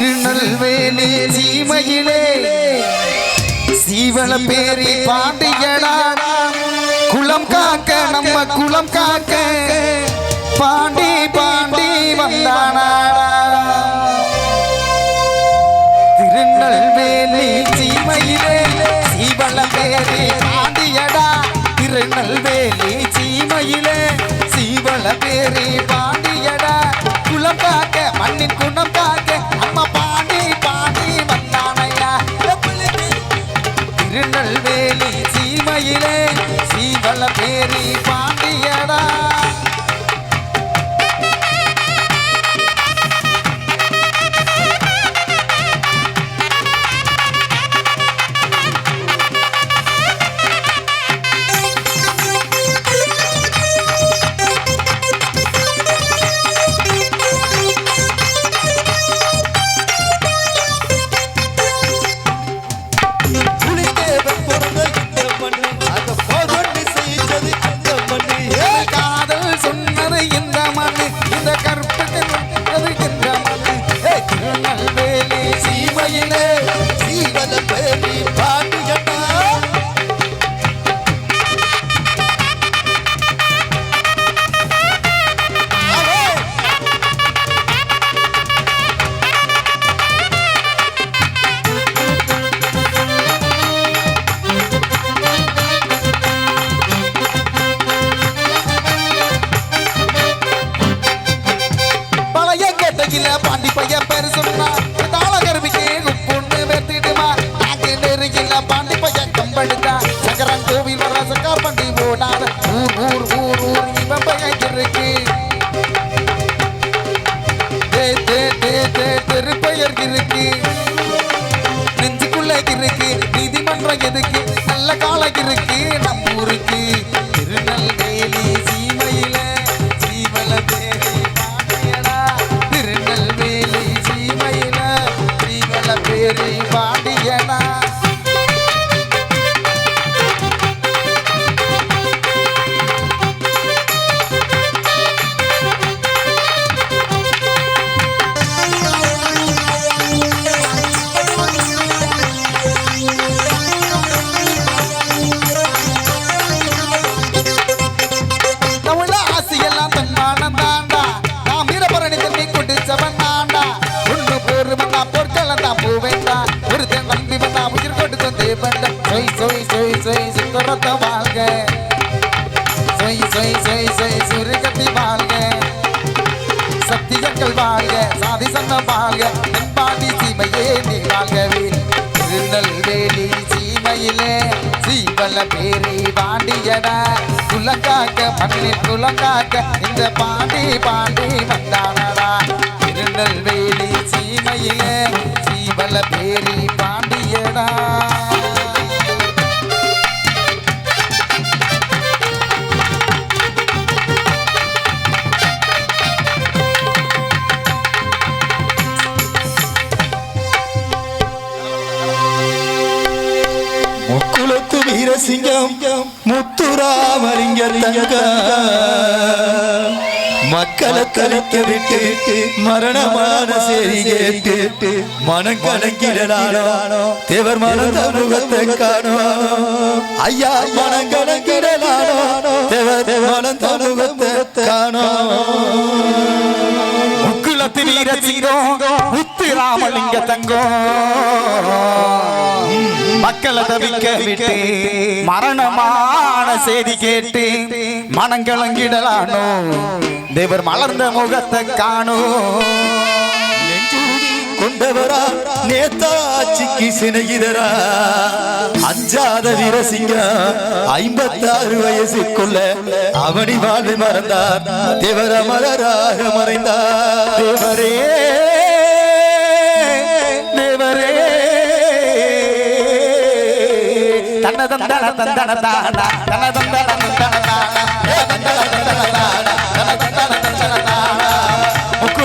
திருநெல்வேலி சீமையிலே. சீவன பேரி பாண்டியடா குளம் காக்க நம்ம குளம் காக்க. பாண்டி பாண்டி வந்தானா. திருநெல்வேலி சீமையிலே. சீவன பேரி பாண்டியடா திருநெல்வேலி சீமையிலே. சீவன பேரி பாண்டியடா குளம் காக்க மண்ணின் குணம் சீமையிலே சீவல பேரி பாட்டியட்டா பாண்டி பையன் பிரசன்னமாக பாதி சீமையே நீ வாழ்கவே. திருநெல்வேலி சீமையிலே சீவல பேரி பாண்டியடா குலங்காக்க மண்ணில் குலங்காக்க இந்த பாண்டி பாண்டி வந்தானடா. திருநெல்வேலி சீமையிலே சீவல பேரி முத்துராமலிங்க தங்க. மக்களை கலைக்க விட்டு மரணமான செய்தி கேட்டு மனம் கலங்கிடலானோ? தேவர் மனத முகத்தை காணோ ஐயா மனம் கலங்கிடலானோ? தேவர் மனம் முகத்தை காணோ முத்து வீர சிங்கம் முத்து ராமலிங்க தங்கம். மக்களை தவிக்க விட்டு மரணமான செய்தி கேட்டு மனங்கலங்கிடலானோ தேவர் மலர்ந்த முகத்தை காணும். கொண்டவரா நேதாச்சிக்கு சிநேகிதரா அஞ்சாத வீரசிங்கம் ஐம்பத்தாறு வயசுக்குள்ள அவனி வாழ்வு மறந்தார் தேவர மலராக மறைந்தார் தேவரே தேவரே தன்னதம் தன தந்தன தானா தனதம் தந்தன தானா தந்தன தந்தன தந்தன தானா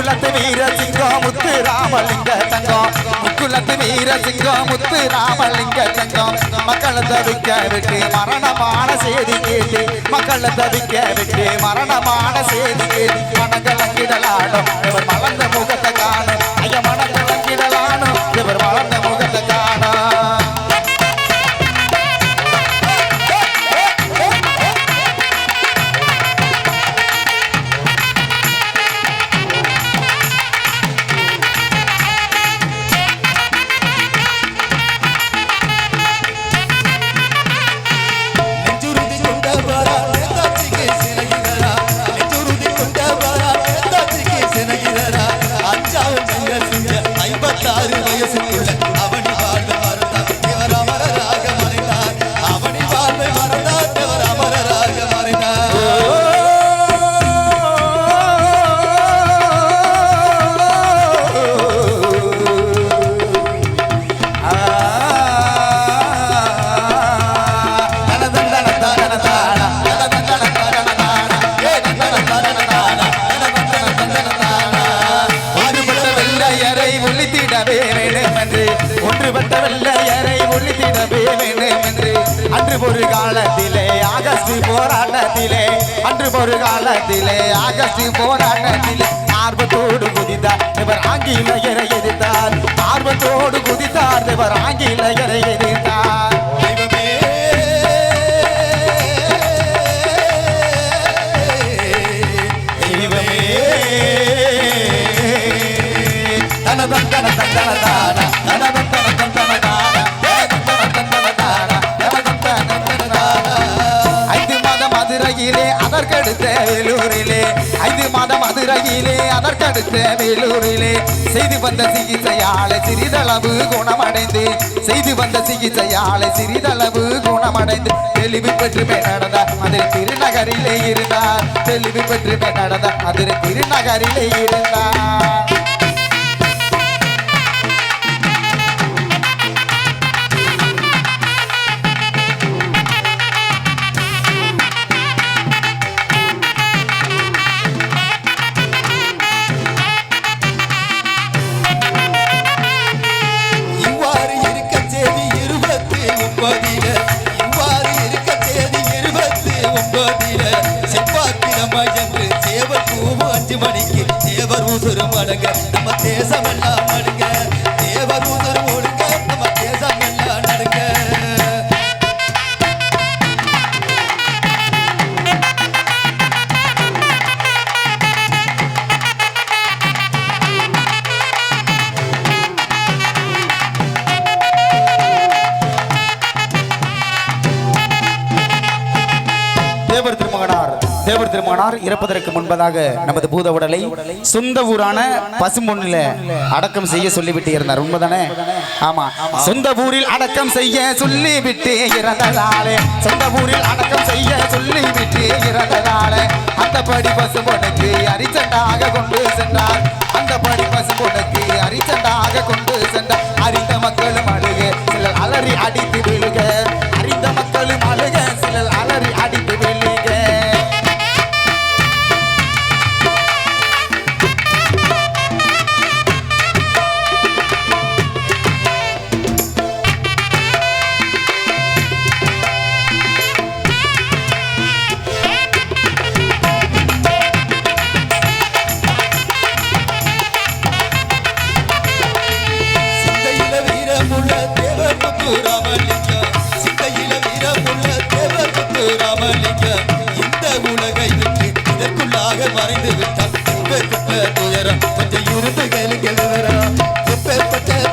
முக்குலத்து வீர சிங்கம் முத்து ராமலிங்க தங்கம். முக்குலத்து வீர சிங்கம் முத்து ராமலிங்க தங்கம். மக்களை தவிக்க விட்டு மரணமான செய்தி கேட்டு மக்களை தவிக்க விட்டு மரணமான செய்தி கேட்டு மனங்கலங்கிடலாடும் இவர் மலர்ந்த ஒழித்திடவே வேண்டும் என்று ஒன்றுபட்ட வெள்ளையரை ஒழித்திடவே வேண்டும் என்று அன்று ஒரு காலத்திலே ஆகஸ்ட் போராட்டத்திலே. அன்று ஒரு காலத்திலே ஆகஸ்ட் போராட்டத்திலே. ஆர்வத்தோடு குதித்தார் இவர் ஆங்கிலேயரை எதிர்த்தார். ஆர்வத்தோடு குதித்தார் இவர் ஆங்கிலேயரை எதிர்த்தார். தெய்வமே. மதுரையிலே அதற்கடுத்த வேலூரிலே ஐந்து மாத மதுரையிலே அதற்கடுத்த வேலூரிலே. செய்து வந்த சிகிச்சையால சிறிதளவு குணமடைந்து செய்து வந்த சிகிச்சையால சிறிதளவு குணமடைந்து தெளிவு பெற்று நடந்தார் அதில் திருநகரிலே இருந்தார். தெளிவு பெற்று மேல் நடந்தார் அதில் திருநகரிலே இருந்தார். தேவர் மடங்க நம்ம தேசமெல்லாம் தேவர் திருமகனார் இறப்பதற்கு முன்பதாக நமது பூத உடலை சொந்த ஊரான பசும்பொன்னில அடக்கம் செய்ய சொல்லிவிட்டு இருந்தார். உண்மைதானே? ஆமா. சொந்த ஊரில் அடக்கம் செய்ய சொல்லிவிட்டு இறந்ததாலே சொந்த ஊரில் அடக்கம் செய்ய சொல்லிவிட்டு இறந்ததாலே அந்த படி பசும்பொனுக்கு அரிச்சண்டாக கொண்டு சென்றார். அந்த படி பசும்பொனுக்கு அரிச்சண்டாக கொண்டு சென்றார்.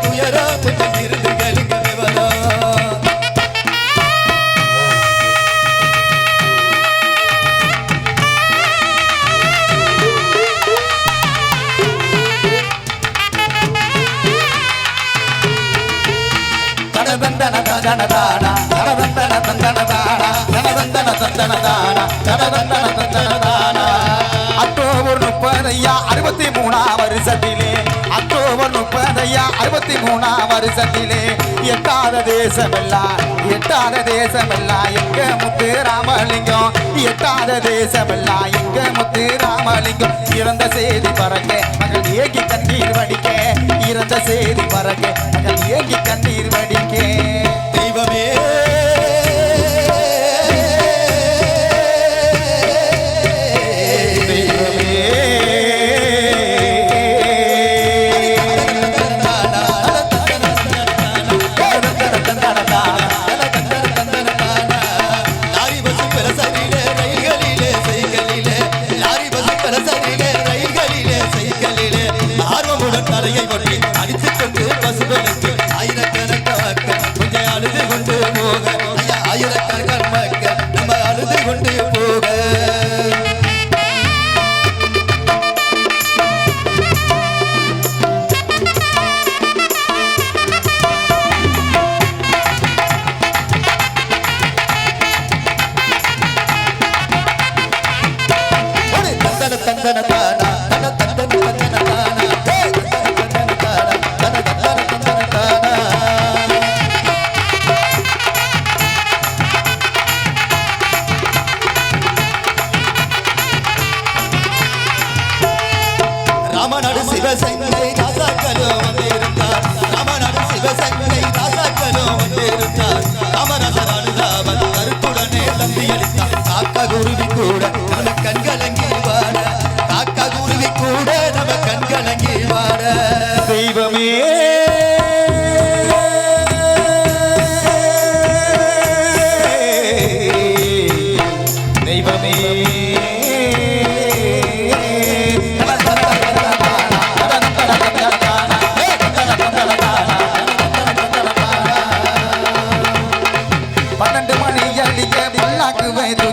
துயரா துயரம் கொஞ்சம் முப்பதையா? அறுபத்தி மூணாம் வருஷத்திலே. அக்டோபர் முப்பதையா? அறுபத்தி மூணாம் வருஷத்திலே. எட்டாத தேசமெல்லாம் எட்டாத தேசமெல்லாம் எங்க முத்து ராமலிங்கம்? எட்டாத தேசமெல்லாம் எங்க முத்து ராமலிங்கம்? இறந்த செய்தி பறக்க மகள் ஏகி கண்ணீர் வடிக்க. இறந்த செய்தி பறக்க மகள் ஏகி கண்ணீர் வடிக்க. தெய்வமே அடிக்க பல்லாக்கு வயது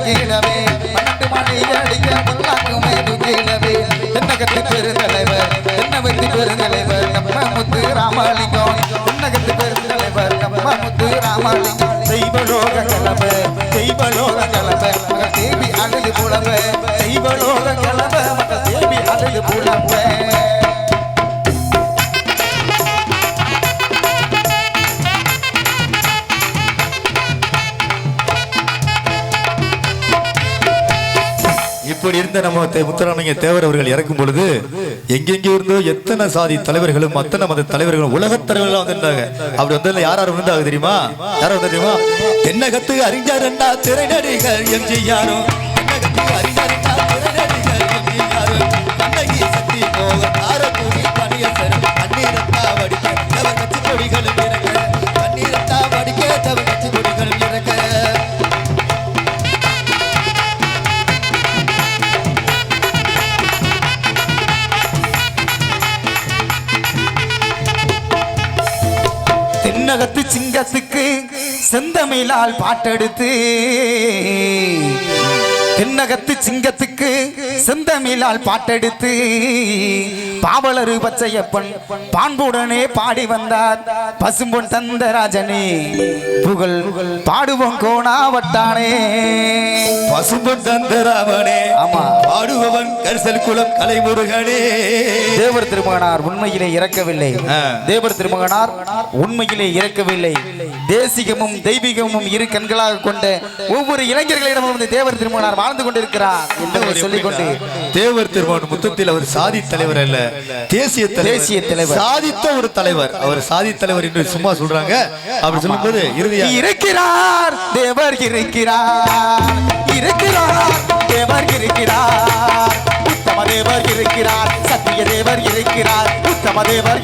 இப்படி இருந்த நம்ம தே- முத்துராமலிங்க தேவர் அவர்கள் இறக்கும் பொழுது எங்கெங்கே இருந்தோ எத்தனை சாதி தலைவர்களும் அத்தனை மத தலைவர்களும் உலக தலைவர்களும் வந்திருந்தாங்க. அப்படி வந்ததுல யார் யார் வந்தாங்க தெரியுமா? யார் வந்தா தெரியுமா? தென்னகத்து அறிஞர் அண்ணா திரைநடிகர் எம்ஜிஆரும். மயிலால் பாட்டெடுத்து தென்னகத்து சிங்கத்துக்கு செந்தமிழால் பாட்டெடுத்து பாவலரு பச்சையப்பன் பான்புடனே பாடி வந்தார். பசும்பொன் தந்த ராஜனே புகழ் பாடுவோம் கோணாவட்டானே பசும்பொன் தந்தராமனே ஆமா. பாடுபவன் கரிசல் குலம் கலைமுருகனே. தேவர் திருமகனார் உண்மையிலே இறக்கவில்லை. தேவர் திருமகனார் உண்மையிலே இறக்கவில்லை. தேசிகமும் தெய்வீகமும் இரு கண்களாக கொண்ட ஒவ்வொரு இளைஞர்களிடமும் தேவர் திருமகனார் வாழ்ந்து கொண்டிருக்கிறார் என்று சொல்லிக்கொண்டு தேவர் முத்தத்தில் அவர் சாதி தலைவர் அல்ல தேசிய தேசிய தலைவர். சாதித்த ஒரு தலைவர். அவர் சாதி தலைவர் என்று சும்மா சொல்றாங்க. அப்படி சொல்லும்போது இறுதியா இருக்கிறார் தேவர் இருக்கிறார். இருக்கிறார் தேவர் இருக்கிறார். உத்தம தேவர் இருக்கிறார் சத்திய தேவர் இருக்கிறார். உத்தம தேவர்